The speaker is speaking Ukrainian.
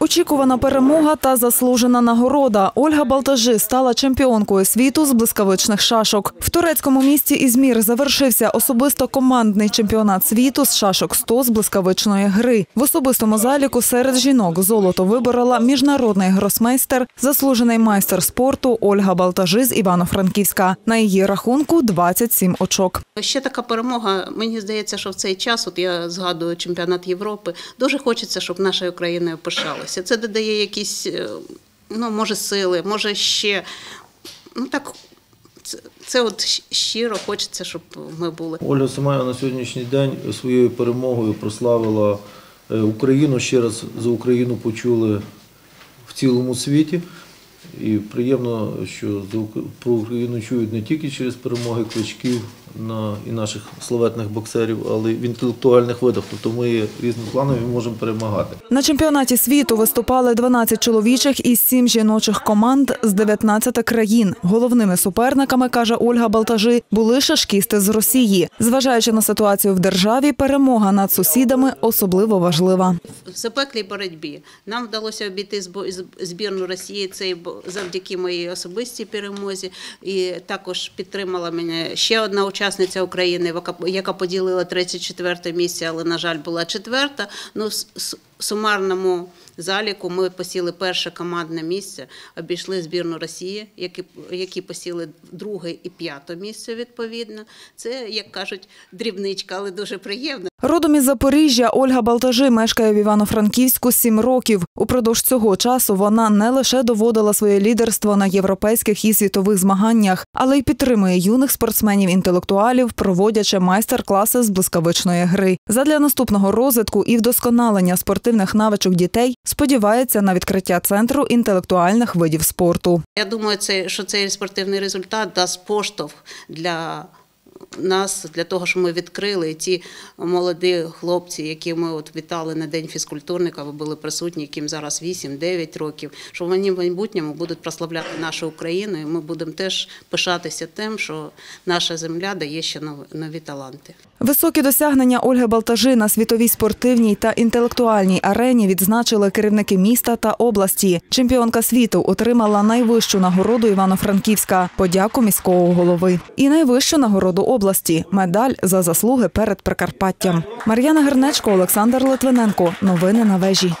Очікувана перемога та заслужена нагорода. Ольга Балтажи стала чемпіонкою світу з блискавичних шашок. В турецькому місті Ізмір завершився особисто командний чемпіонат світу з шашок 100 з блискавичної гри. В особистому заліку серед жінок золото виборола міжнародний гросмейстер, заслужений майстер спорту Ольга Балтажи з Івано-Франківська. На її рахунку 27 очок. Ще така перемога. Мені здається, що в цей час, от я згадую чемпіонат Європи, дуже хочеться, щоб нашою країною пишалися. Це додає якісь, е, ну може, сили, може ще ну так. Це, це от щиро хочеться, щоб ми були. Ольга Самаєва на сьогоднішній день своєю перемогою прославила е, Україну. Ще раз за Україну почули в цілому світі. І приємно, що про Україну чують не тільки через перемоги кличків на, і наших славетних боксерів, але й в інтелектуальних видах. Тобто ми різнопланові можемо перемагати. На чемпіонаті світу виступали 12 чоловічих і 7 жіночих команд з 19 країн. Головними суперниками, каже Ольга Балтажи, були шашкісти з Росії. Зважаючи на ситуацію в державі, перемога над сусідами особливо важлива. В запеклій боротьбі нам вдалося обійти збірну Росії. Це бо- завдяки моїй особистій перемозі. І також підтримала мене ще одна учасниця України, яка- поділила 34 місце, але на жаль була четверта. Ну в сумарному заліку ми посіли перше командне місце, обійшли збірну Росії, які які посіли друге і п'яте місце відповідно. Це як кажуть дрібничка, але дуже приємно. Родом із Запоріжжя Ольга Балтажи мешкає в Івано-Франківську сім років. Упродовж цього часу вона не лише доводила своє лідерство на європейських і світових змаганнях, але й підтримує юних спортсменів-інтелектуалів, проводячи майстер-класи з блискавичної гри. Задля наступного розвитку і вдосконалення спортивних навичок дітей сподівається на відкриття центру інтелектуальних видів спорту. Я думаю, це, що цей спортивний результат дасть поштовх для нас, для того, що ми відкрили ті молоді хлопці, які ми от вітали на День фізкультурника, ви були присутні, яким зараз 8-9 років, що вони в майбутньому будуть прославляти нашу Україну, і ми будемо теж пишатися тим, що наша земля дає ще нові, таланти. Високі досягнення Ольги Балтажи на світовій спортивній та інтелектуальній арені відзначили керівники міста та області. Чемпіонка світу отримала найвищу нагороду Івано-Франківська подяку міського голови і найвищу нагороду області медаль за заслуги перед Прикарпаттям. Мар'яна Гернечко, Олександр Литвиненко. Новини на вежі.